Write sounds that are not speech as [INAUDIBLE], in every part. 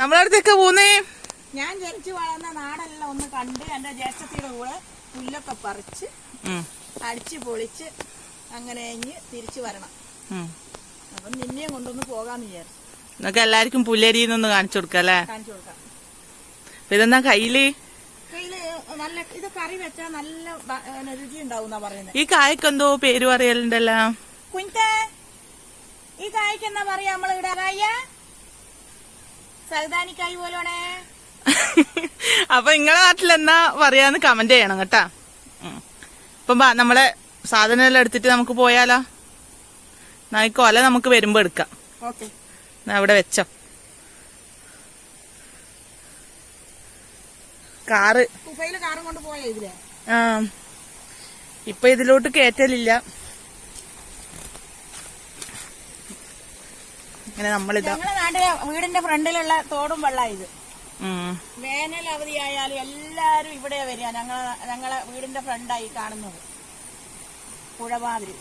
നമ്മളടുത്തൊക്കെ പോന്നേ. ഞാൻ ജനിച്ചു വളർന്ന നാടെല്ലാം ഒന്ന് കണ്ട് എന്റെ ജ്യേഷ്ഠത്തിയുടെ കൂടെ പുല്ലൊക്കെ പറിച്ച് അടിച്ച് പൊളിച്ച് അങ്ങനെ തിരിച്ചു വരണം. അപ്പൊ നിന്നെയും കൊണ്ടൊന്ന് പോകാന്ന് വിചാരിച്ചു. നിങ്ങക്ക് എല്ലാവർക്കും പുല്ലരിന്നൊന്ന് കാണിച്ചു കൊടുക്കല്ലേ കാണിച്ചു കൊടുക്കാം. ഇതെന്താ കയ്യിൽ? നല്ല ഇത് കറി വെച്ചാൽ നല്ല രുചി ഉണ്ടാവും പറയുന്നത് ഈ കായ്ക്ക് എന്തോ പേര് പറയലുണ്ടല്ലോ. കുഞ്ഞ ഈ കായ്ക്ക് എന്നാ പറയാ നമ്മളിവിടെ കായ സൗദാനിക്കായ് പോലോണേ അപ്പൊ നിങ്ങളെ നാട്ടിൽ എന്നാ പറയാന്ന് കമന്റ് ചെയ്യണം കേട്ടാ. ഇപ്പം നമ്മളെ സാധനം എല്ലാം എടുത്തിട്ട് നമുക്ക് പോയാലോ? നായിക്കോല നമുക്ക് വരുമ്പോ എടുക്കാം. അവിടെ വെച്ചോ. കാറ്. ആ. ഇപ്പൊ ഇതിലോട്ട് കേറ്റലില്ല. ഇങ്ങനെ നമ്മളിതാ നാട്ടിലെ വീടിന്റെ ഫ്രണ്ടിലുള്ള തോടും വെള്ള ഇത്. വേനൽ അവധിയായാലും എല്ലാരും ഇവിടെ വരിക. ഞങ്ങളെ ഞങ്ങളെ വീടിന്റെ ഫ്രണ്ടായി കാണുന്നത്. പുഴമാതിരി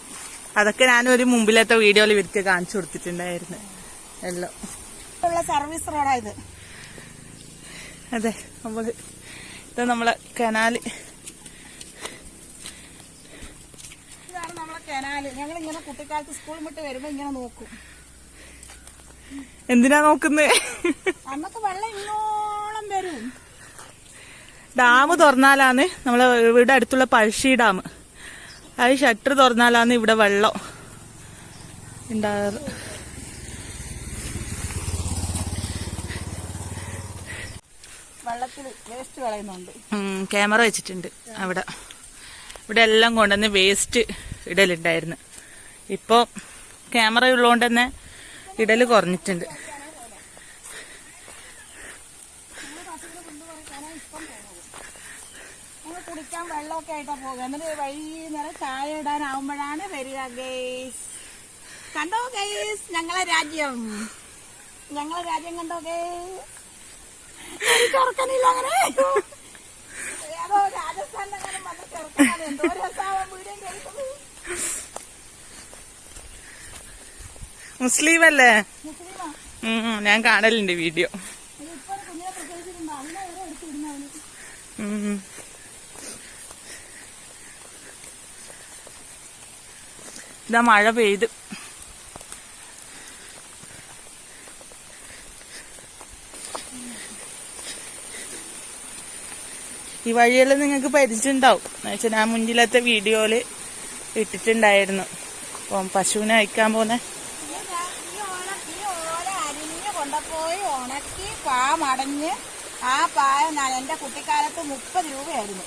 അതൊക്കെ ഞാനൊരു മുമ്പിലത്തെ വീഡിയോയിൽ ഇവർക്ക് കാണിച്ചു കൊടുത്തിട്ടുണ്ടായിരുന്നു. എല്ലാം. ഉള്ള സർവീസ് റോഡായത് അതെ നമ്മൾ ഇത് നമ്മളെ കനാല്. ഇതാണ് നമ്മളെ കനാല്. ഞങ്ങൾ ഇങ്ങനെ കുട്ടിക്കാലത്ത് സ്കൂളിൽ വിട്ട് വരുമ്പോ ഇങ്ങനെ നോക്കും. എന്തിനാ നോക്കുന്നത് നമുക്ക് വെള്ളം വരും. ഡാം തുറന്നാലാണ് നമ്മളെ ഇവിടെ അടുത്തുള്ള പഴശ്ശി ഡാം. അത് ഷട്ടർ തുറന്നാലാണ് ഇവിടെ വെള്ളം ഉണ്ടാകാറ് ക്യാമറ വെച്ചിട്ടുണ്ട് അവിടെ. ഇവിടെ എല്ലാം കൊണ്ടുവന്ന് വേസ്റ്റ് ഇടലുണ്ടായിരുന്നു. ഇപ്പൊ ക്യാമറ ഉള്ളതുകൊണ്ട് തന്നെ ഇടൽ കുറഞ്ഞിട്ടുണ്ട്. കുടിക്കാൻ വെള്ളമൊക്കെ ആയിട്ടാ പോകുക. എന്നിട്ട് വൈകുന്നേരം ചായ ഇടാനാവുമ്പോഴാണ് വരിക ഗേസ് കണ്ടോ ഗേസ് ഞങ്ങളെ രാജ്യം. ഞങ്ങളെ രാജ്യം കണ്ടോ ഗേസ് ചെറുക്കനില്ല അങ്ങനെ. ഏതോ രാജസ്ഥാനിലെങ്ങാനും വന്ന് ചെറുക്കനാണ് എന്തോ രസാവാൻ വീടും കേൾക്കുന്നത് മുസ്ലിം അല്ലേ ഞാൻ കാണലുണ്ട് വീഡിയോ. ഇതാ മഴ പെയ്ത്. ഈ വഴിയെല്ലാം നിങ്ങൾക്ക് പരിചയമുണ്ടാവും. എന്നുവെച്ചാൽ ഞാൻ മുന്നിലത്തെ വീഡിയോയിൽ ഇട്ടിട്ടുണ്ടായിരുന്നു. അപ്പം പശുവിനെ അയക്കാൻ പോന്നെ ഈ ഞാ- ഈ ഓല ഈ ഓല അരിഞ്ഞ് കൊണ്ടുപോയി ഉണക്കി പാ മടഞ്ഞ് ആ പായ ഞാൻ എന്റെ കുട്ടിക്കാലത്ത് മുപ്പത് രൂപയായിരുന്നു.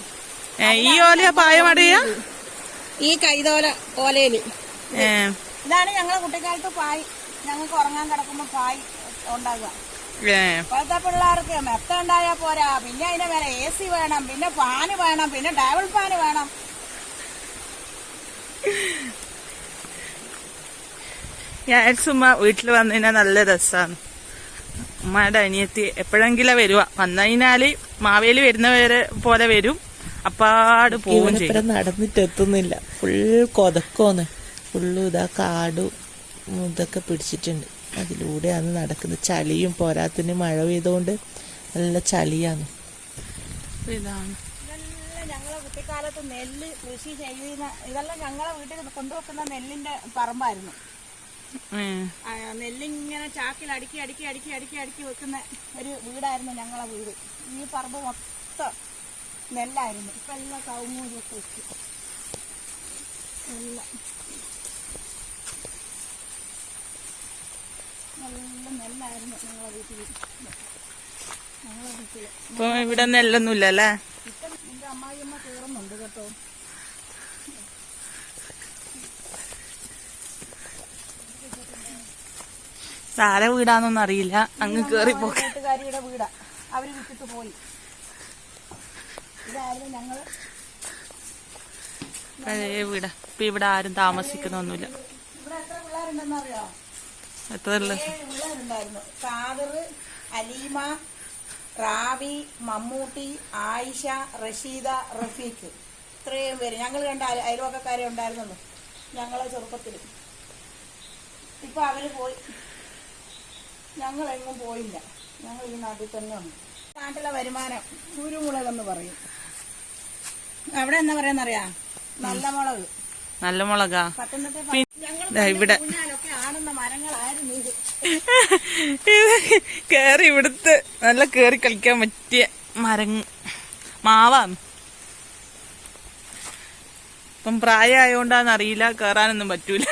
ഈ ഈ പായ പായമടയ ഈ കൈതോല ഓലയിൽ. ഇതാണ് ഞങ്ങളെ കുട്ടിക്കാലത്ത് പായ്. ഞങ്ങൾക്ക് ഉറങ്ങാൻ കിടക്കുമ്പോ പായ് ഉണ്ടാകുക ഇപ്പോഴത്തെ പിള്ളേർക്ക് മെത്ത ഉണ്ടായാ പോരാ. പിന്നെ അതിന് വേറെ എ സി വേണം പിന്നെ ഫാന് വേണം പിന്നെ ഡബിൾ ഫാന് വേണം. ഞാൻ സുമ്മാ വീട്ടിൽ വന്നതിനാ നല്ല രസമാണ് ഉമ്മയുടെ അനിയത്തി എപ്പോഴെങ്കിലും വരുക. വന്നു കഴിഞ്ഞാൽ മാവേലി വരുന്നവരെ പോലെ വരും. അപ്പാട് പോകും ചെയ്യും. നടന്നിട്ട് എത്തുന്നില്ല ഫുൾ കൊതക്കോന്ന്. ഫുള്ളു ഇതാ കാടും ഇതൊക്കെ പിടിച്ചിട്ടുണ്ട്. അതിലൂടെയാണ് നടക്കുന്നത്. ചളിയും പോരാത്തിന് മഴ പെയ്തുകൊണ്ട് നല്ല ചളിയാണ്. ഇതാണ്. ഞങ്ങളെ കുട്ടിക്കാലത്ത് നെല്ല് കൃഷി ചെയ്യുന്ന ഇതെല്ലാം ഞങ്ങളെ വീട്ടിൽ കൊണ്ടുവെക്കുന്ന നെല്ലിന്റെ പറമ്പായിരുന്നു. നെല്ലിങ്ങനെ ചാക്കിൽ അടുക്കി അടുക്കി അടുക്കി അടുക്കി അടുക്കി വെക്കുന്ന ഒരു വീടായിരുന്നു ഞങ്ങളെ വീട്. ഈ പറമ്പ് മൊത്തം നെല്ലായിരുന്നു. ഇപ്പൊ എല്ലാം കവുങ്ങൂരിയൊക്കെ വെച്ചു. എല്ലാം നല്ല നെല്ലായിരുന്നു ഞങ്ങളെ വീട്ടിൽ. ഞങ്ങളെ വീട്ടിൽ. ഇപ്പൊ ഇവിടെ നെല്ലൊന്നുമില്ല അല്ലേ ഇപ്പം എന്റെ അമ്മായിയമ്മ കയറുന്നുണ്ട് കേട്ടോ. ആരെ വീടാന്നൊന്നും അറിയില്ല. അങ്ങ് കേറി വീടാ. അവർ വിട്ടിട്ട് പോയി. ഇതായിരുന്നു ഞങ്ങൾ. പഴയ വീടാ. ഇപ്പൊ ഇവിടെ ആരും താമസിക്കുന്നൊന്നുമില്ല. ഇവിടെ എത്ര പിള്ളേരുണ്ടെന്ന് അറിയോ എത്ര ഏഴ് പിള്ളേരുണ്ടായിരുന്നു. സാദർ അലീമ റാബി മമ്മൂട്ടി ആയിഷ റഷീദ റഫീഖ്. ഇത്രയും പേര്. ഞങ്ങൾ കണ്ട അയൽവക്കാരെ അയൽവക്കക്കാരെ ഉണ്ടായിരുന്നുള്ളൂ ഞങ്ങളെ ചെറുപ്പത്തിൽ ഇപ്പൊ അവർ പോയി. ഞങ്ങളെങ്ങും പോയില്ല. ഞങ്ങൾ ഈ നാട്ടിൽ തന്നെ ഉണ്ട്. നാട്ടിലെ വരുമാനം കുരുമുളക് എന്ന് പറയും. അവിടെ എന്താ പറയാന്നറിയാ നല്ല മുളക്. നല്ല മുളക? ഞങ്ങൾ ഇവിടെ. കേറി ഇവിടുത്തെ നല്ല കേറി കളിക്കാൻ പറ്റിയ മരങ്ങ മാവാന്ന്. ഇപ്പം പ്രായമായോണ്ടാന്ന് അറിയില്ല കേറാനൊന്നും പറ്റൂല.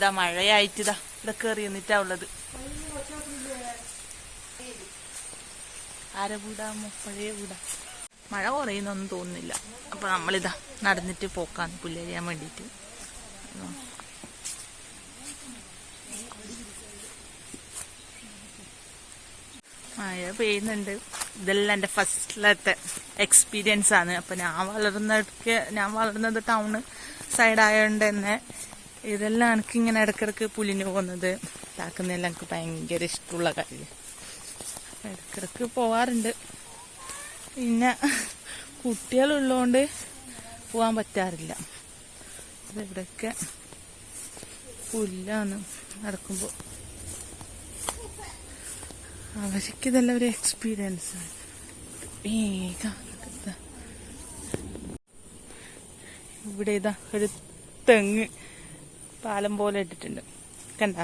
നമ്മളിതാ മഴയായിട്ട് ഇതാ ഇവിടെ കയറി നിന്നിട്ടാ ഉള്ളത്. ആരെ വീടാ? പഴയ വീടാ. മഴ കുറയുന്നൊന്നും തോന്നുന്നില്ല. അപ്പൊ നമ്മളിതാ നടന്നിട്ട് പോക്കാന്ന് പുല്ലരിയാൻ വേണ്ടിട്ട്. മഴ പെയ്യുന്നുണ്ട്. ഇതെല്ലാം എന്റെ ഫസ്റ്റിലത്തെ എക്സ്പീരിയൻസ് ആണ്. അപ്പൊ ഞാൻ വളർന്നൊക്കെ ഞാൻ വളർന്നത് ടൗണ് സൈഡായതുകൊണ്ട് തന്നെ ഇതെല്ലാം എനിക്ക് ഇങ്ങനെ ഇടക്കിടക്ക് പുലിന് പോകുന്നത് ഇതാക്കുന്നതെല്ലാം എനിക്ക് ഭയങ്കര ഇഷ്ടമുള്ള കാര്യം ഇടക്കിടക്ക് പോവാറുണ്ട്. പിന്നെ കുട്ടികളുള്ളതുകൊണ്ട് പോവാൻ പറ്റാറില്ല. ഇവിടെയൊക്കെ പുല്ലാണ് നടക്കുമ്പോൾ അവർക്ക് ഇതെല്ലാം ഒരു എക്സ്പീരിയൻസ് വേഗം ഇവിടെ ഇതാ ഒരു തെങ്ങ്. പാലം പോലെ ഇട്ടിട്ടുണ്ട്. കണ്ട?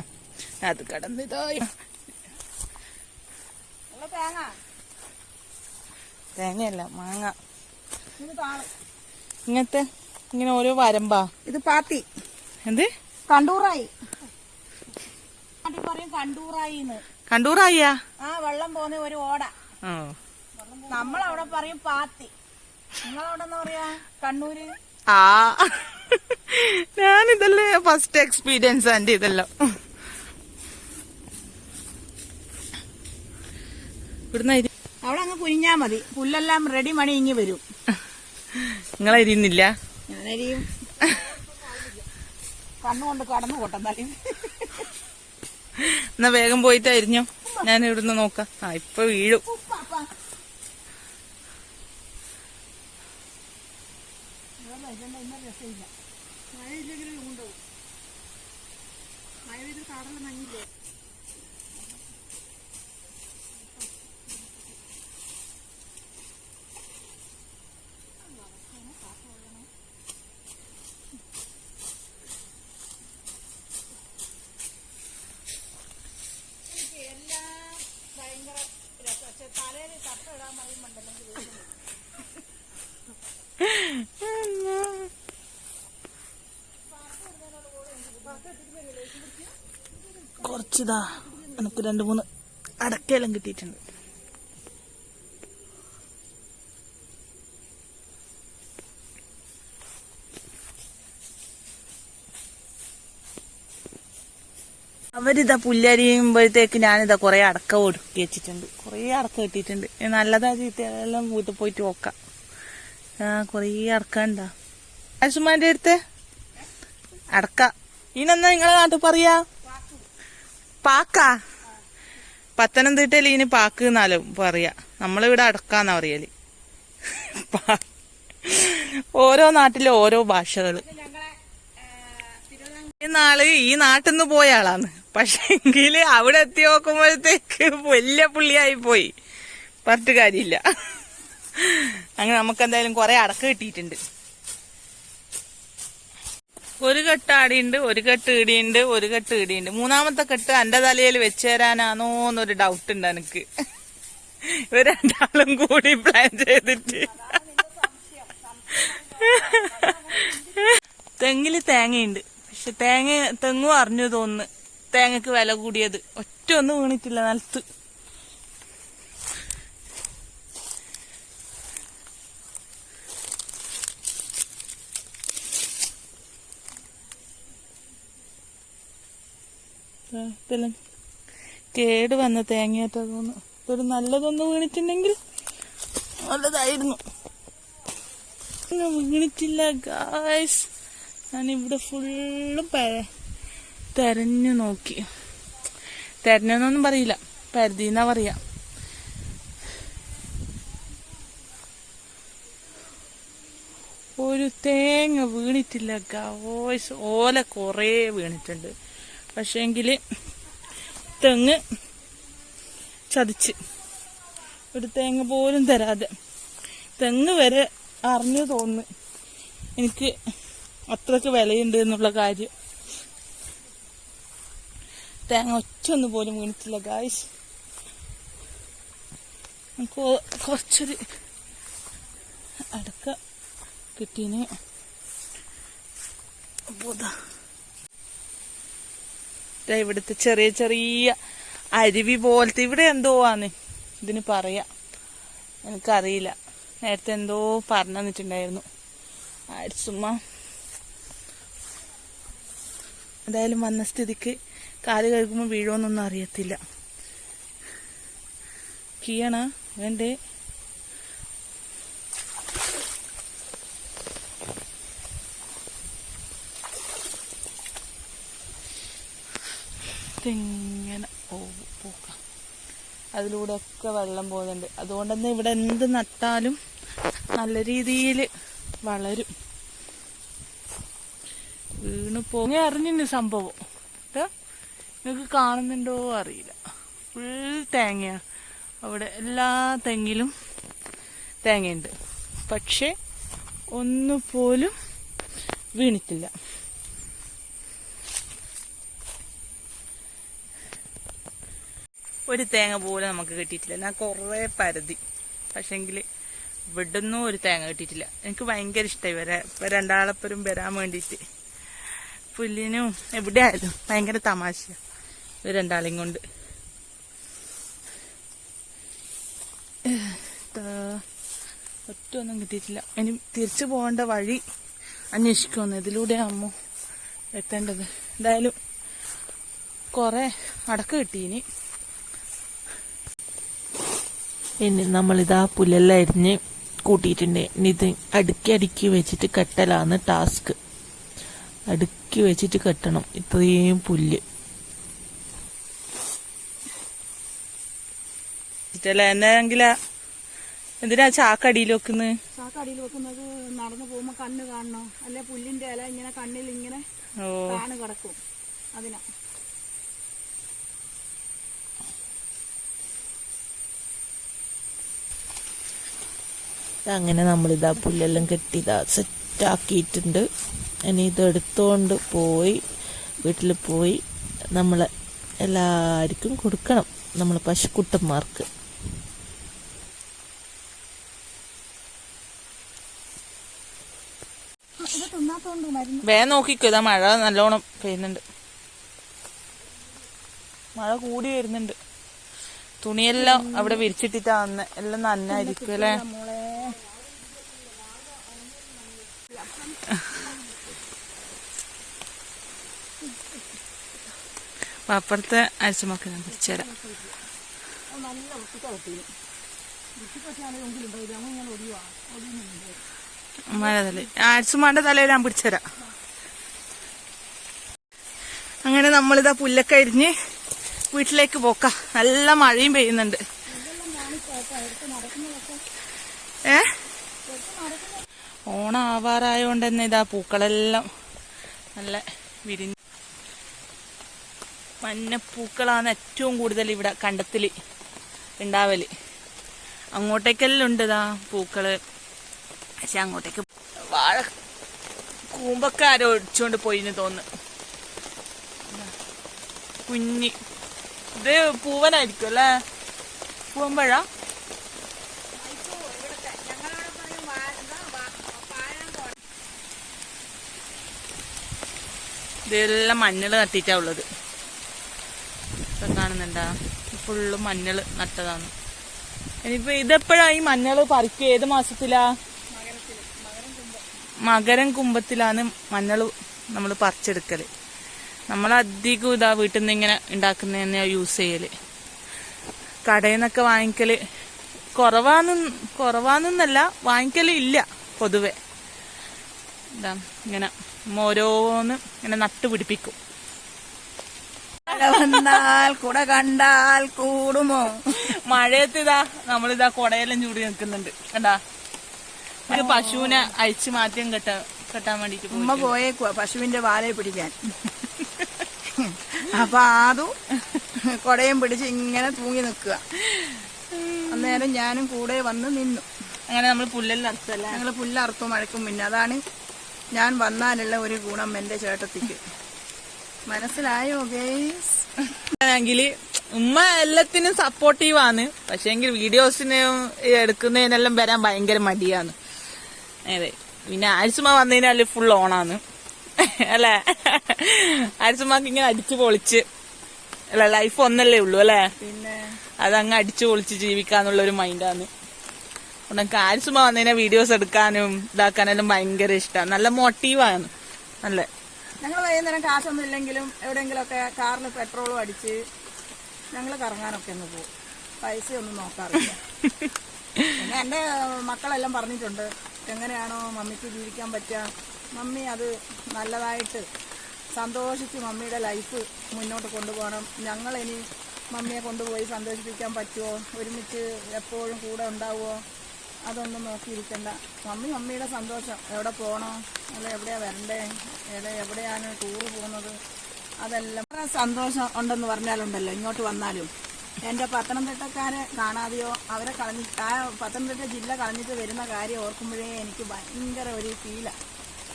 അത് കടന്ന് തേങ്ങ. തേങ്ങയല്ല മാങ്ങ. ഇത് ഇങ്ങനത്തെ ഇങ്ങനെ ഓരോ വരമ്പാ. ഇത് പാത്തി. എന്ത്? കണ്ടൂറായി. പറയും കണ്ടൂറായിന്ന്. കണ്ടൂറായിയാ? ആ വെള്ളം പോന്ന ഒരു ഓട. നമ്മളവിടെ പറയും പാത്തി. നിങ്ങളവിടെ പറയാ? കണ്ണൂര്? ആ. ഞാനിതല്ലേ ഫസ്റ്റ് എക്സ്പീരിയൻസ് ആൻഡ് ഇതെല്ലാം. ഇവിടുന്ന് അവിടെ അങ്ങ് കുനിഞ്ഞാ മതി. പുല്ലെല്ലാം റെഡി മണി ഇങ്ങി വരും. നിങ്ങളരിയുന്നില്ല? ഞാനരിയും. കണ്ണുകൊണ്ട് കടന്നു കൊട്ടെന്നാലും എന്നാ വേഗം പോയിട്ട് അരിഞ്ഞോ? ഞാൻ ഇവിടുന്ന് നോക്കാം. ആ ഇപ്പൊ വീഴും. കുറച്ചിതാ. എനിക്ക് രണ്ട് മൂന്ന് അടക്കയെല്ലാം കിട്ടിയിട്ടുണ്ട്. അവരിതാ പുല്ലരിയുമ്പോഴത്തേക്ക് ഞാനിതാ കുറെ അടക്ക ഒടുക്കി വെച്ചിട്ടുണ്ട്. കുറെ അടക്ക കിട്ടിയിട്ടുണ്ട്. ഇനി നല്ലതാ ചീത്തയെല്ലാം വീട്ടിൽ പോയിട്ട് നോക്കാം. ആ കുറെ അടക്ക ഉണ്ടാ? അസുമാന്റെ അടുത്ത്? അടക്ക. ഇനെന്നാ നിങ്ങളെ നാട്ടിൽ പറയാ? പാക്ക? പത്തനംതിട്ടയിൽ ഇതിന് പാക്ക് എന്നാലും പറയാ. നമ്മളിവിടെ അടക്കാന്നാ പറയൽ. ഓരോ നാട്ടിലെ ഓരോ ഭാഷകൾ. നാൾ ഈ നാട്ടിൽ നിന്ന് പോയ ആളാണ് പക്ഷെ എങ്കിൽ അവിടെ എത്തി നോക്കുമ്പോഴത്തേക്ക് വലിയ പുള്ളിയായി പോയി പറഞ്ഞിട്ട് കാര്യമില്ല. അങ്ങനെ നമുക്ക് എന്തായാലും കുറെ അടക്ക കിട്ടിയിട്ടുണ്ട്. ഒരു കെട്ട് ആടിയുണ്ട് ഒരു കെട്ട് ഇടിയുണ്ട് ഒരു കെട്ട് ഇടിയുണ്ട്. മൂന്നാമത്തെ കെട്ട് എന്റെ തലയിൽ വെച്ച് തരാനാണോ എന്നൊരു ഡൗട്ട് ഉണ്ട് എനിക്ക് ഇവർ രണ്ടാളും കൂടി പ്ലാൻ ചെയ്തിട്ട്. തെങ്ങിൽ തേങ്ങയുണ്ട്. പക്ഷെ തേങ്ങ തെങ്ങും അറിഞ്ഞു തോന്നുന്നു. തേങ്ങക്ക് വില കൂടിയത്. ഒറ്റ ഒന്നും വീണിട്ടില്ല നിലത്ത്. കേട് വന്ന തേങ്ങയായിട്ടാ ഇതൊരു നല്ലതൊന്ന് വീണിട്ടുണ്ടെങ്കിൽ നല്ലതായിരുന്നു. വീണിട്ടില്ല ഗായ്സ് ഞാനിവിടെ ഫുള്ളും പര തെരഞ്ഞു നോക്കി. തെരഞ്ഞെന്നൊന്നും പറയില്ല. പരിധിന്നാ പറയാ. ഒരു തേങ്ങ വീണിട്ടില്ല ഗവോയ്സ് ഓല കുറേ വീണിട്ടുണ്ട്. പക്ഷേങ്കിൽ തെങ്ങ് ചതിച്ച്. ഒരു തേങ്ങ പോലും തരാതെ. തെങ്ങ് വരെ അറിഞ്ഞു തോന്നുന്നു എനിക്ക് അത്രയ്ക്ക് വിലയുണ്ട് എന്നുള്ള കാര്യം. തേങ്ങ ഒറ്റൊന്നു പോലും വീണിട്ടില്ല ഗായ്സ് നമുക്ക് കുറച്ചൊരു അടക്ക കിട്ടീന്. ഇവിടുത്തെ ചെറിയ ചെറിയ അരുവി പോലത്തെ ഇവിടെ എന്തോ ആണ്. ഇതിന് പറയാ. എനിക്കറിയില്ല. നേരത്തെ എന്തോ പറഞ്ഞു തന്നിട്ടുണ്ടായിരുന്നു. ആഴ്സുമ്മ എന്തായാലും വന്ന സ്ഥിതിക്ക് കാൽ കഴുകുമ്പോൾ വീഴുമെന്നൊന്നും അറിയത്തില്ല. കീയണ വേണ്ടേ? ഇങ്ങനെ പോകും പോക്കാം. അതിലൂടെ ഒക്കെ വെള്ളം പോകുന്നുണ്ട്. അതുകൊണ്ട് തന്നെ ഇവിടെ എന്ത് നട്ടാലും നല്ല രീതിയിൽ വളരും. വീണു പോങ്ങി അറിഞ്ഞിന് സംഭവം. നിങ്ങൾക്ക് കാണുന്നുണ്ടോ അറിയില്ല. ഫുൾ തേങ്ങയാണ് അവിടെ എല്ലാ തെങ്ങിലും തേങ്ങയുണ്ട്. പക്ഷെ ഒന്നുപോലും വീണിട്ടില്ല. ഒരു തേങ്ങ പോലും നമുക്ക് കിട്ടിയിട്ടില്ല. ഞാൻ കുറേ പരതി. പക്ഷെങ്കിൽ ഇവിടുന്നും ഒരു തേങ്ങ കിട്ടിയിട്ടില്ല. എനിക്ക് ഭയങ്കര ഇഷ്ടമായി വരാ ഇപ്പൊ രണ്ടാളെപ്പരും വരാൻ വേണ്ടിയിട്ട്. പുല്ലിനും എവിടെയായാലും ഭയങ്കര തമാശ ഇവർ രണ്ടാളെയും കൊണ്ട്. ഒറ്റ ഒന്നും കിട്ടിയിട്ടില്ല. ഇനി തിരിച്ചു പോകേണ്ട വഴി അന്വേഷിക്കുമെന്ന് ഇതിലൂടെ അമ്മ എത്തേണ്ടത്. എന്തായാലും കുറെ അടക്ക കിട്ടി ഇനി. ഇനി നമ്മളിതാ പുല്ലെല്ലാം അരിഞ്ഞ് കൂട്ടിയിട്ടുണ്ട്. ഇനി ഇത് അടുക്കി അടുക്കി വെച്ചിട്ട് കെട്ടലാണ് ടാസ്ക്. അടുക്കി വെച്ചിട്ട് കെട്ടണം. ഇത്രയും പുല്ല്. ഇഷ്ടല്ല എന്നെങ്കിലാ എന്തിനാ ചാക്കടിയിൽ വെക്കുന്നത് ചാക്കടിയിൽ വെക്കുന്നത് നടന്നു പോകുമ്പോ കണ്ണ് കാണണോ? അല്ലെ പുല്ലിന്റെ ഇല ഇങ്ങനെ കണ്ണിൽ ഇങ്ങനെ ഓ. കാണ് കിടക്കും. അതിനാ. അങ്ങനെ നമ്മളിതാ പുല്ലെല്ലാം കെട്ടി ഇതാ സെറ്റാക്കിയിട്ടുണ്ട്. ഇനി ഇത് എടുത്തുകൊണ്ട് പോയി വീട്ടിൽ പോയി നമ്മൾ എല്ലാവർക്കും കൊടുക്കണം. നമ്മൾ പശുക്കുട്ടന്മാർക്ക്. മരുന്ന്? വേഗം നോക്കിക്കോ ഇതാ മഴ നല്ലോണം പെയ്യുന്നുണ്ട്. മഴ കൂടി വരുന്നുണ്ട്. തുണിയെല്ലാം അവിടെ വിരിച്ചിട്ടിട്ടാ വന്ന്. എല്ലാം നന്നായിരിക്കും അല്ലേ അപ്പുറത്തെ അരിച്ചുമൊക്കെ ഞാൻ പിടിച്ചുതരാം നല്ല ഒടിയുന്നുണ്ട്. അമ്മയുടെ തല ആഴ്സുമാന്റെ തലയിൽ ഞാൻ പിടിച്ചുതരാം. അങ്ങനെ നമ്മളിതാ പുല്ലൊക്കെ അരിഞ്ഞ് വീട്ടിലേക്ക് പോക്ക. നല്ല മഴയും പെയ്യുന്നുണ്ട്. ഏ? ഓണം ആവാറായോണ്ട് തന്നെ ഇതാ പൂക്കളെല്ലാം നല്ല വിരിഞ്ഞ് മഞ്ഞപ്പൂക്കളാണ് ഏറ്റവും കൂടുതൽ ഇവിടെ കണ്ടത്തിൽ ഉണ്ടാവൽ അങ്ങോട്ടേക്കെല്ലാം ഉണ്ട് ഇതാ പൂക്കൾ. പക്ഷെ അങ്ങോട്ടേക്ക് വാഴ കൂമ്പൊക്കെ ആരോ ഒടിച്ചോണ്ട് പോയിന്ന് തോന്നുന്നു കുഞ്ഞി. ഇത് പൂവനായിരിക്കും അല്ലേ? പൂവമ്പഴ ഇതെല്ലാം മഞ്ഞൾ നട്ടിട്ടാ ഉള്ളത്. ഇപ്പം കാണുന്നുണ്ടാ? ഫുള്ള് മഞ്ഞൾ നട്ടതാണ്. ഇനിയിപ്പോ ഇതെപ്പോഴാ ഈ മഞ്ഞൾ പറിക്കുക? ഏത് മാസത്തിലാ? മകരം കുംഭത്തിലാണ് മഞ്ഞൾ നമ്മൾ പറിച്ചെടുക്കൽ നമ്മൾ അധികം ഇതാ വീട്ടിൽ നിന്ന് ഇങ്ങനെ ഉണ്ടാക്കുന്ന തന്നെയാണ് യൂസ് ചെയ്യൽ. കടയിൽ നിന്നൊക്കെ വാങ്ങിക്കൽ. കുറവാന്ന് കുറവാന്നല്ല വാങ്ങിക്കൽ ഇല്ല പൊതുവെ. എന്താ ഇങ്ങനെ മോരോന്ന് ഓരോന്ന് ഇങ്ങനെ നട്ടുപിടിപ്പിക്കും വന്നാൽ കുട കണ്ടാൽ കൂടുമോ? മഴയത്ത് ഇതാ നമ്മളിതാ കൊടയെല്ലാം ചൂടി നിൽക്കുന്നുണ്ട്. കണ്ടാ? ഒരു പശുവിനെ അഴിച്ച് മാറ്റം കെട്ടാ കെട്ടാൻ വേണ്ടിട്ട് ഉമ്മ പോയേക്കുവാ പശുവിന്റെ വാലയെ പിടിക്കാൻ. അപ്പൊ ആദു കൊടയും പിടിച്ച് ഇങ്ങനെ തൂങ്ങി നിൽക്കുക. അന്നേരം ഞാനും കൂടെ വന്ന് നിന്നു. അങ്ങനെ നമ്മൾ പുല്ലെല്ലാം അറുത്തല്ലേ ഞങ്ങൾ പുല്ലറുത്തു മഴക്കും പിന്നെ. അതാണ് ഞാൻ വന്നാലുള്ള ഒരു ഗുണം എന്റെ ചേട്ടത്തിക്ക്. മനസ്സിലായോ ഗേസ്? ആണെങ്കിൽ ഉമ്മ എല്ലാത്തിനും സപ്പോർട്ടീവാണ് ആണ്. പക്ഷെ എങ്കിൽ വീഡിയോസിന് എടുക്കുന്നതിനെല്ലാം വരാൻ ഭയങ്കര മടിയാണ്. അതെ. പിന്നെ ആരിസുമ വന്നതിനാൽ ഫുൾ ഓണാന്ന് അല്ലേ? ആരിസുമാക്ക് ഇങ്ങനെ അടിച്ചു പൊളിച്ച് അല്ല? ലൈഫ് ഒന്നല്ലേ ഉള്ളൂ അല്ലേ? പിന്നെ? അതങ്ങ് അടിച്ചു പൊളിച്ച് ജീവിക്കാന്നുള്ള ഒരു മൈൻഡാണ് ഉണക്ക് ആരിസുമ വന്നതിനെ വീഡിയോസ് എടുക്കാനും ഇതാക്കാനെല്ലാം ഭയങ്കര ഇഷ്ടമാണ് നല്ല മോട്ടീവാണ് നല്ല ഞങ്ങൾ വൈകുന്നേരം കാശൊന്നും ഇല്ലെങ്കിലും എവിടെയെങ്കിലുമൊക്കെ കാറിൽ പെട്രോളും അടിച്ച് ഞങ്ങൾ കറങ്ങാനൊക്കെ ഒന്ന് പോകും പൈസ ഒന്നും നോക്കാറില്ല. [LAUGHS] പിന്നെ എന്റെ മക്കളെല്ലാം പറഞ്ഞിട്ടുണ്ട് എങ്ങനെയാണോ മമ്മിക്ക് ജീവിക്കാൻ പറ്റുക. മമ്മി അത് നല്ലതായിട്ട് സന്തോഷിച്ച് മമ്മിയുടെ ലൈഫ് മുന്നോട്ട് കൊണ്ടുപോകണം. ഞങ്ങൾ ഇനി മമ്മിയെ കൊണ്ടുപോയി സന്തോഷിപ്പിക്കാൻ പറ്റുമോ ഒരുമിച്ച് എപ്പോഴും കൂടെ ഉണ്ടാവുമോ അതൊന്നും നോക്കിയിരിക്കണ്ട. മമ്മി മമ്മിയുടെ സന്തോഷം. എവിടെ പോകണോ അല്ല എവിടെയാ വരണ്ടേ? എവിടെ എവിടെയാണ് ടൂറ് പോകുന്നത്? അതെല്ലാം. സന്തോഷം ഉണ്ടെന്ന് പറഞ്ഞാലുണ്ടല്ലോ ഇങ്ങോട്ട് വന്നാലും. എന്റെ പത്തനംതിട്ടക്കാരെ കാണാതെയോ അവരെ കളഞ്ഞി ആ പത്തനംതിട്ട ജില്ല കളഞ്ഞിട്ട് വരുന്ന കാര്യം ഓർക്കുമ്പോഴേ എനിക്ക് ഭയങ്കര ഒരു ഫീലാണ്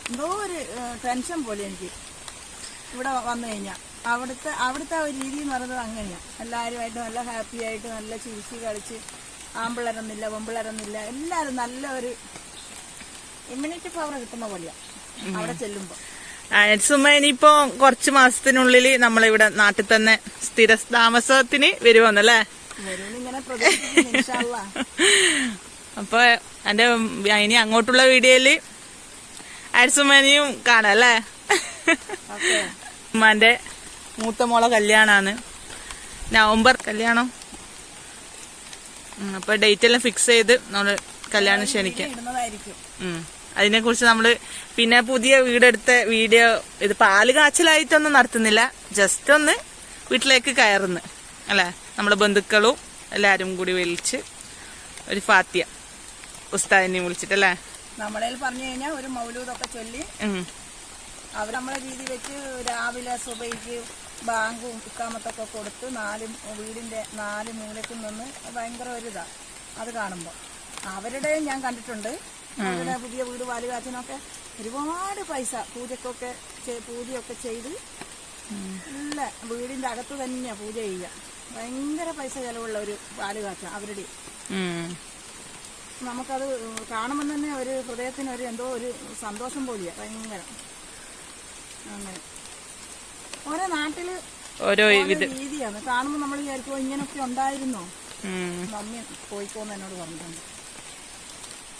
എന്തോ ഒരു ടെൻഷൻ പോലെ എനിക്ക് ഇവിടെ വന്നു കഴിഞ്ഞാൽ അവിടുത്തെ അവിടുത്തെ ഒരു രീതി എന്ന് പറയുന്നത് അങ്ങനെയാണ് എല്ലാവരുമായിട്ട് നല്ല ഹാപ്പി ആയിട്ട് നല്ല ചിരിച്ച് കളിച്ച് ആമ്പിളരുന്നില്ല പെമ്പിളരൊന്നില്ല എല്ലാവരും നല്ല ഒരു ഇമ്മ്യൂണിറ്റി പവർ കിട്ടുന്ന പോലെയാണ് അവിടെ ചെല്ലുമ്പോൾ സുമ ഇനിയിപ്പോ കുറച്ച് മാസത്തിനുള്ളിൽ നമ്മളിവിടെ നാട്ടിൽ തന്നെ സ്ഥിര താമസത്തിന് വരുമെന്നല്ലേ ഇൻഷാല്ലാ. അപ്പൊ എന്റെ ഇനി അങ്ങോട്ടുള്ള വീഡിയോയിൽ അരിസുമനിയും കാണാം അല്ലേ? ഉമ്മാന്റെ മൂത്ത മോളെ കല്യാണാണ്. നവംബർ കല്യാണം. അപ്പൊ ഡേറ്റ് എല്ലാം ഫിക്സ് ചെയ്ത് നമ്മൾ കല്യാണം ക്ഷണിക്കാം. അതിനെക്കുറിച്ച് നമ്മൾ പിന്നെ പുതിയ വീടെടുത്ത വീഡിയോ ഇത് പാൽ കാച്ചലായിട്ടൊന്നും നടത്തുന്നില്ല. ജസ്റ്റ് ഒന്ന് വീട്ടിലേക്ക് കയറുന്നു. അല്ലേ? നമ്മളെ ബന്ധുക്കളും എല്ലാരും കൂടി വിളിച്ച് ഒരു ഫാത്തിയ ഉസ്താദിനെ വിളിച്ചിട്ടല്ലേ നമ്മളെ പറഞ്ഞു കഴിഞ്ഞാൽ ഒരു മൗലൂദൊക്കെ ചൊല്ലി. അവർ നമ്മളെ രീതി വെച്ച് രാവിലെ സുബൈക്ക് ബാങ്കും ഇക്കാമത്തൊക്കെ കൊടുത്ത് നാല് വീടിന്റെ നാല് മൂലക്കും നിന്ന് ഭയങ്കര ഒരു ഇതാ അത് കാണുമ്പോൾ അവരുടെ ഞാൻ കണ്ടിട്ടുണ്ട്. അവരുടെ പുതിയ വീട് വാലുകാച്ചനൊക്കെ ഒരുപാട് പൈസ പൂജക്കൊക്കെ പൂജയൊക്കെ ചെയ്ത് നല്ല വീടിന്റെ അകത്ത് തന്നെയാ പൂജ ചെയ്യുക. ഭയങ്കര പൈസ ചെലവുള്ള ഒരു പാലുകാച്ച അവരുടെ. നമുക്കത് കാണുമ്പോൾ തന്നെ ഒരു ഹൃദയത്തിന് ഒരു എന്തോ ഒരു സന്തോഷം പോലെയാ ഭയങ്കര. അങ്ങനെ. ഓരോ നാട്ടിൽ ഓരോ രീതിയാണ്. കാണുമ്പോൾ നമ്മൾ വിചാരിക്കുമോ ഇങ്ങനൊക്കെ ഉണ്ടായിരുന്നോ. മമ്മി പോയിക്കോന്ന് എന്നോട് പറഞ്ഞിട്ടുണ്ട്.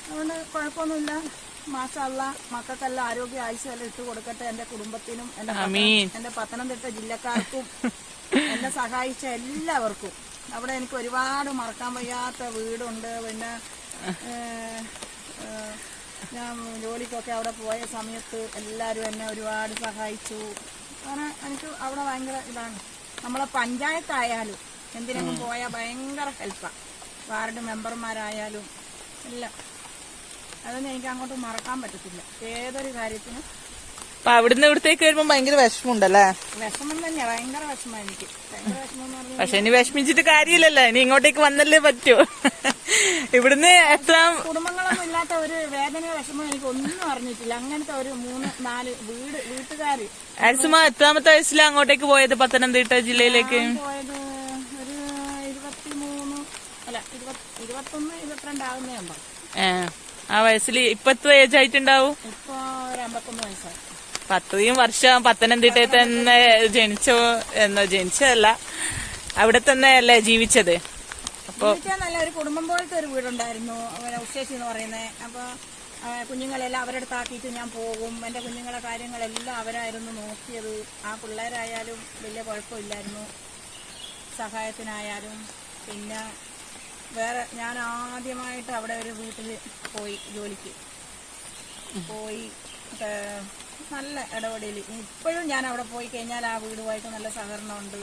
അതുകൊണ്ട് കുഴപ്പമൊന്നുമില്ല. മാഷല്ല മക്കൾക്കെല്ലാം ആരോഗ്യ ആഴ്ചയെല്ലാം ഇട്ട് കൊടുക്കട്ടെ. എന്റെ കുടുംബത്തിനും എന്റെ എന്റെ പത്തനംതിട്ട ജില്ലക്കാർക്കും എന്നെ സഹായിച്ച എല്ലാവർക്കും. അവിടെ എനിക്ക് ഒരുപാട് മറക്കാൻ വയ്യാത്ത വീടുണ്ട്. പിന്നെ ഞാൻ ജോലിക്കൊക്കെ അവിടെ പോയ സമയത്ത് എല്ലാവരും എന്നെ ഒരുപാട് സഹായിച്ചു. അങ്ങനെ എനിക്ക് അവിടെ ഭയങ്കര ഇതാണ്. നമ്മളെ പഞ്ചായത്തായാലും എന്തിനെങ്കിലും പോയാൽ ഭയങ്കര ഹെൽപ്പാണ് വാർഡ് മെമ്പർമാരായാലും എല്ലാം. അതൊന്നും എനിക്ക് അങ്ങോട്ട് മറക്കാൻ പറ്റത്തില്ല. ഏതൊരു കാര്യത്തിനും അപ്പൊ അവിടുന്ന് ഇവിടത്തേക്ക് വരുമ്പോ ഭയങ്കര വിഷമുണ്ടല്ലേ വിഷമം തന്നെയാ. ഭയങ്കര വിഷമം എനിക്ക്. ഭയങ്കര വിഷമം എന്ന് പറഞ്ഞാൽ പക്ഷെ ഇനി വിഷമിച്ചിട്ട് കാര്യമില്ലല്ലോ. ഇനി ഇങ്ങോട്ടേക്ക് വന്നല്ലേ പറ്റൂ. [LAUGHS] ഇവിടുന്ന് എത്ര കുടുംബങ്ങളൊന്നും ഇല്ലാത്ത ഒരു വേദന വിഷമം എനിക്ക് ഒന്നും അറിഞ്ഞിട്ടില്ല. അങ്ങനത്തെ ഒരു മൂന്ന് നാല് വീട് വീട്ടുകാര്. അരിസുമ എത്രാമത്തെ വയസ്സിലാണ് അങ്ങോട്ടേക്ക് പോയത്? പത്തനംതിട്ട ജില്ലയിലേക്ക്? ഞാൻ പോയത് ഒരു ഇരുപത്തിമൂന്ന് അല്ല ഇരുപത്തി ഇരുപത്തൊന്ന് ഇരുപത്തിരണ്ടാകുന്നേ ഉണ്ടോ ഏ, ആ വയസ്സിൽ ഇപ്പത്തെ ഏജ് ആയിട്ടുണ്ടാവും? അത്രയും വർഷം പത്തനംതിട്ടയിൽ തന്നെ ജനിച്ചോ എന്നോ ജനിച്ചതല്ല. അവിടെ തന്നെ അല്ലേ ജീവിച്ചത്? അപ്പൊ നല്ല ഒരു കുടുംബം പോലത്തെ ഒരു വീടുണ്ടായിരുന്നു. ഉച്ചേച്ചി എന്ന് പറയുന്നത്. അപ്പൊ കുഞ്ഞുങ്ങളെല്ലാം അവരുടെ അടുത്താക്കിയിട്ട് ഞാൻ പോകും. എന്റെ കുഞ്ഞുങ്ങളെ കാര്യങ്ങളെല്ലാം അവരായിരുന്നു നോക്കിയത്. ആ പിള്ളേരായാലും വലിയ കുഴപ്പമില്ലായിരുന്നു. സഹായത്തിനായാലും. പിന്നെ വേറെ ഞാൻ ആദ്യമായിട്ട് അവിടെ ഒരു വീട്ടിൽ പോയി ജോലിക്ക്. പോയി നല്ല ഇടപെടൽ ഇപ്പോഴും ഞാൻ അവിടെ പോയി കഴിഞ്ഞാൽ ആ വീടുമായിട്ട് നല്ല സഹകരണമുണ്ട്.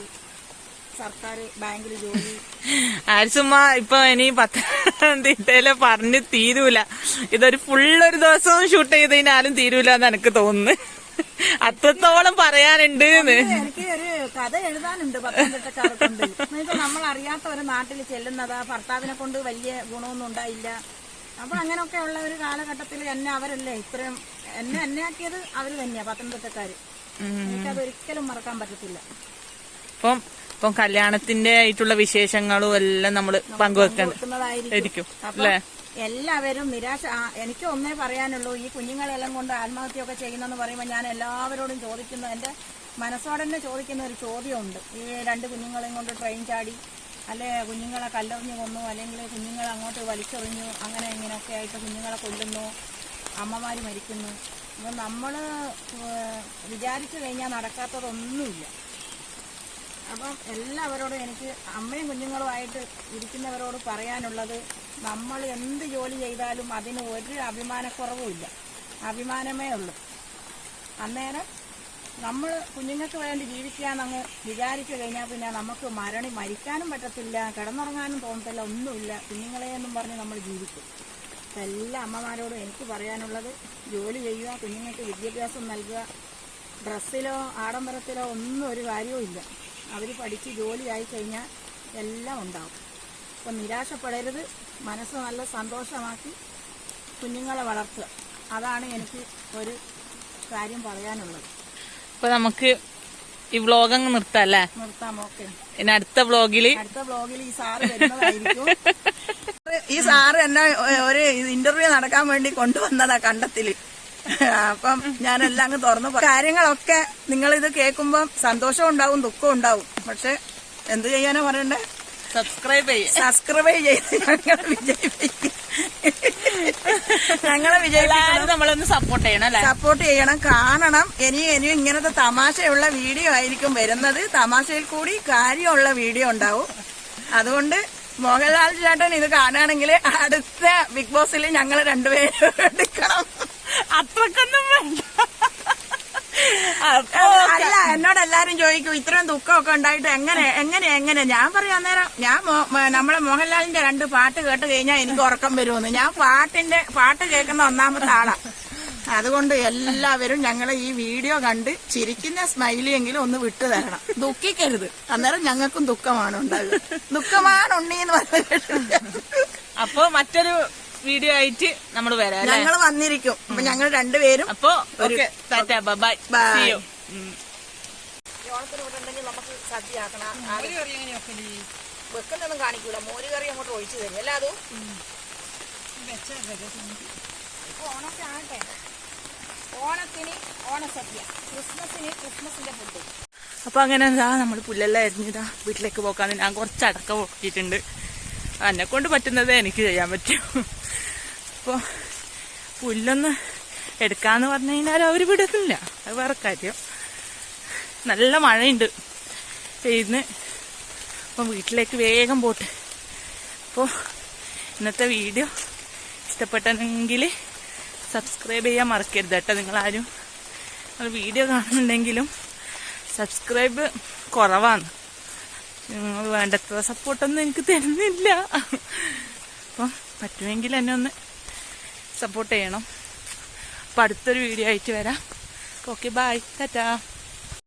സർക്കാർ ബാങ്കിൽ ജോലി. [LAUGHS] ആരിസുമ്മ ഇപ്പൊ ഇനി പത്തനംതിട്ടയിൽ പറഞ്ഞ് തീരൂല. ഇതൊരു ഫുള്ളൊരു ദിവസവും ഷൂട്ട് ചെയ്തതിന് ആരും തീരൂല എന്ന് എനിക്ക് തോന്നുന്നു. [LAUGHS] അത്രത്തോളം പറയാനുണ്ട്. എനിക്ക് ഒരു കഥ എഴുതാനുണ്ട് പത്തനംതിട്ടക്കാരെ കൊണ്ട് എന്നുവെച്ചാൽ നമ്മൾ അറിയാത്ത ഒരു നാട്ടിൽ ചെല്ലുന്നതാ ഭർത്താവിനെ കൊണ്ട് വലിയ ഗുണമൊന്നും ഉണ്ടായില്ല. അപ്പൊ അങ്ങനെയൊക്കെ ഉള്ള ഒരു കാലഘട്ടത്തിൽ എന്നെ അവരല്ലേ ഇത്രയും എന്നെ എന്നെ ആക്കിയത് അവർ തന്നെയാ പത്തനംതിട്ടക്കാര്. എനിക്കത് ഒരിക്കലും മറക്കാൻ പറ്റത്തില്ല. ഇപ്പം ഇപ്പം കല്യാണത്തിന്റെ ആയിട്ടുള്ള വിശേഷങ്ങളും എല്ലാം നമ്മൾ പങ്കുവെക്കുന്നതായിരിക്കും. അല്ലേ? എല്ലാവരും നിരാശ എനിക്ക് ഒന്നേ പറയാനുള്ളൂ ഈ കുഞ്ഞുങ്ങളെല്ലാം കൊണ്ട് ആത്മഹത്യയൊക്കെ ചെയ്യുന്നെന്ന് പറയുമ്പോൾ ഞാൻ എല്ലാവരോടും ചോദിക്കുന്ന. എന്റെ മനസ്സോടെ തന്നെ ചോദിക്കുന്ന ഒരു ചോദ്യമുണ്ട്. ഈ രണ്ട് കുഞ്ഞുങ്ങളെയും കൊണ്ട് ട്രെയിൻ ചാടി അല്ലെ കുഞ്ഞുങ്ങളെ കല്ലെറിഞ്ഞു കൊന്നു അല്ലെങ്കിൽ കുഞ്ഞുങ്ങളെ അങ്ങോട്ട് വലിച്ചെറിഞ്ഞു അങ്ങനെ ഇങ്ങനെയൊക്കെ ആയിട്ട് കുഞ്ഞുങ്ങളെ കൊല്ലുന്നു അമ്മമാർ മരിക്കുന്നു. അപ്പം നമ്മൾ വിചാരിച്ചു കഴിഞ്ഞാൽ നടക്കാത്തതൊന്നുമില്ല. അപ്പം എല്ലാവരോടും എനിക്ക് അമ്മയും കുഞ്ഞുങ്ങളുമായിട്ട് ഇരിക്കുന്നവരോട് പറയാനുള്ളത് നമ്മൾ എന്ത് ജോലി ചെയ്താലും അതിന് ഒരു അഭിമാനക്കുറവുമില്ല. അഭിമാനമേ ഉള്ളൂ. അന്നേരം നമ്മൾ കുഞ്ഞുങ്ങൾക്ക് വേണ്ടി ജീവിക്കാന്നങ്ങ് വിചാരിച്ചു കഴിഞ്ഞാൽ പിന്നെ നമുക്ക് മരണി മരിക്കാനും പറ്റത്തില്ല കിടന്നുറങ്ങാനും തോന്നത്തില്ല ഒന്നുമില്ല. കുഞ്ഞുങ്ങളെ എന്നും പറഞ്ഞ് നമ്മൾ ജീവിക്കും. എല്ലാ അമ്മമാരോടും എനിക്ക് പറയാനുള്ളത് ജോലി ചെയ്യുക കുഞ്ഞുങ്ങൾക്ക് വിദ്യാഭ്യാസം നൽകുക. ഡ്രസ്സിലോ ആഡംബരത്തിലോ ഒന്നും ഒരു കാര്യവും ഇല്ല. അവർ പഠിച്ച് ജോലിയായി കഴിഞ്ഞാൽ എല്ലാം ഉണ്ടാവും. അപ്പം നിരാശപ്പെടരുത്. മനസ്സ് നല്ല സന്തോഷമാക്കി കുഞ്ഞുങ്ങളെ വളർത്തുക. അതാണ് എനിക്ക് ഒരു കാര്യം പറയാനുള്ളത്. അപ്പൊ നമുക്ക് ഈ വ്ലോഗ് അങ്ങ് നിർത്താം അല്ലേ നിർത്താം ഓക്കെ. ഇനി അടുത്ത വ്ലോഗിൽ അടുത്ത ബ്ലോഗിൽ ഈ സാറ് വരുന്നതായിരിക്കും. ഈ സാറ് എന്നെ ഒരു ഇന്റർവ്യൂ നടക്കാൻ വേണ്ടി കൊണ്ടുവന്നതാ കണ്ടത്തിൽ. അപ്പം ഞാനെല്ലാം അങ്ങ് തുറന്നു കാര്യങ്ങളൊക്കെ നിങ്ങൾ ഇത് കേൾക്കുമ്പോൾ സന്തോഷം ഉണ്ടാവും ദുഃഖം ഉണ്ടാവും. പക്ഷെ എന്ത് ചെയ്യാനാ പറയണ്ടേ? സബ്സ്ക്രൈബ് ചെയ്യ. സബ്സ്ക്രൈബ് ചെയ്ത് ഞങ്ങൾ വിജയിപ്പിക്കും. ഞങ്ങളെ വിജയിപ്പിക്കണം നമ്മളൊന്ന് സപ്പോർട്ട് ചെയ്യണം അല്ലേ? സപ്പോർട്ട് ചെയ്യണം. കാണണം. ഇനിയും ഇനിയും ഇങ്ങനത്തെ തമാശയുള്ള വീഡിയോ ആയിരിക്കും വരുന്നത്. തമാശയിൽ കൂടി കാര്യമുള്ള വീഡിയോ ഉണ്ടാവും. അതുകൊണ്ട് മോഹൻലാൽ ചേട്ടൻ ഇത് കാണുകയാണെങ്കിൽ അടുത്ത ബിഗ് ബോസിൽ ഞങ്ങൾ രണ്ടുപേരും എടുക്കണം. അത്രക്കൊന്നും വേണ്ട. അപ്പൊ എന്നോട് എല്ലാരും ചോദിക്കും ഇത്രയും ദുഃഖമൊക്കെ ഉണ്ടായിട്ട് എങ്ങനെ എങ്ങനെ എങ്ങനെ? ഞാൻ പറയാൻ നേരം ഞാൻ നമ്മളെ മോഹൻലാലിന്റെ രണ്ട് പാട്ട് കേട്ട് കഴിഞ്ഞാൽ എനിക്ക് ഉറക്കം വരുമെന്ന്. ഞാൻ പാട്ടിന്റെ പാട്ട് കേൾക്കുന്ന ഒന്നാമത്തെ ആളാ. അതുകൊണ്ട് എല്ലാവരും ഞങ്ങളെ ഈ വീഡിയോ കണ്ട് ചിരിക്കുന്ന സ്മൈലിയെങ്കിലും ഒന്ന് വിട്ടു തരണം. ദുഃഖിക്കരുത്. അന്നേരം ഞങ്ങൾക്കും ദുഃഖമാണ് ഉണ്ടാകുക ദുഃഖമാണ് ഉണ്ണിന്ന് പറഞ്ഞിട്ട് അപ്പൊ മറ്റൊരു വീഡിയോ ആയിട്ട് നമ്മൾ വരാം ഞങ്ങൾ വന്നിരിക്കും. അപ്പൊ ഞങ്ങൾ രണ്ടുപേരും അപ്പൊ ബൈ. ഉം. ഓണത്തിന് ഇവിടെ ഉണ്ടെങ്കിൽ നമുക്ക് സദ്യ ആക്കണം വെക്കുന്നൊന്നും കാണിക്കൂല. മോര് കറി അങ്ങോട്ട് ഒഴിച്ചു തരും അല്ല അതും? ഇപ്പൊ ഓണമൊക്കെ ആകട്ടെ. ഓണത്തിന് ഓണസദ്യ. ക്രിസ്മസിന് ക്രിസ്മസിന്റെ ഫുഡ് അപ്പൊ അങ്ങനെ എന്താ നമ്മൾ പുല്ലെല്ലാം എരിഞ്ഞിതാ വീട്ടിലേക്ക് പോക്കാന്ന് ഞാൻ കുറച്ച് അടക്കം പൊക്കിയിട്ടുണ്ട് എന്നെ കൊണ്ട് പറ്റുന്നത് എനിക്ക് ചെയ്യാൻ പറ്റും. അപ്പൊ പുല്ലൊന്ന് എടുക്കാന്ന് പറഞ്ഞു കഴിഞ്ഞാൽ അവർ വിടുന്നില്ല. അത് വേറെ കാര്യം. നല്ല മഴയുണ്ട്. പെയ്യുന്ന് അപ്പം വീട്ടിലേക്ക് വേഗം പോട്ട്. അപ്പോൾ ഇന്നത്തെ വീഡിയോ ഇഷ്ടപ്പെട്ടെങ്കിൽ സബ്സ്ക്രൈബ് ചെയ്യാൻ മറക്കരുത് കേട്ടോ നിങ്ങളാരും. നിങ്ങൾ വീഡിയോ കാണുന്നുണ്ടെങ്കിലും സബ്സ്ക്രൈബ് കുറവാണ്. നിങ്ങൾ വേണ്ടത്ര സപ്പോർട്ടൊന്നും എനിക്ക് തരുന്നില്ല. അപ്പം പറ്റുമെങ്കിൽ എന്നെ ഒന്ന് സപ്പോർട്ട് ചെയ്യണം. അപ്പം അടുത്തൊരു വീഡിയോ ആയിട്ട് വരാം. Okay bye tata.